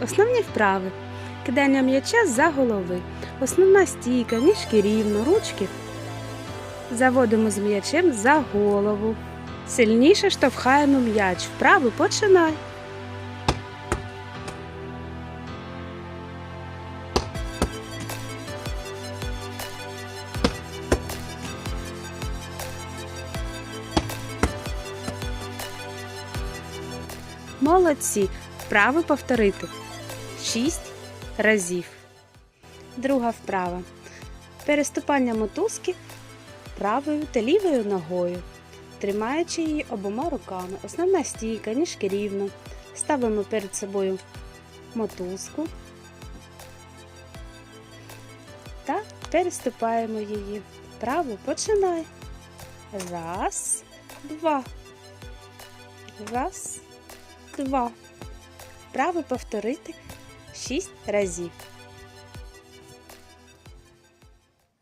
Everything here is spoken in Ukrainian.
Основні вправи. Кидання м'яча за голови. Основна стійка, ніжки рівно, ручки. Заводимо з м'ячем за голову. Сильніше штовхаємо м'яч. Вправи починай. Молодці. Вправи повторити 6 разів. Друга вправа. Переступання мотузки правою та лівою ногою, тримаючи її обома руками. Основна стійка, ніжки рівно. Ставимо перед собою мотузку та переступаємо її. Вправо починай. Раз, два. Раз, два. Вправо повторити 6 разів.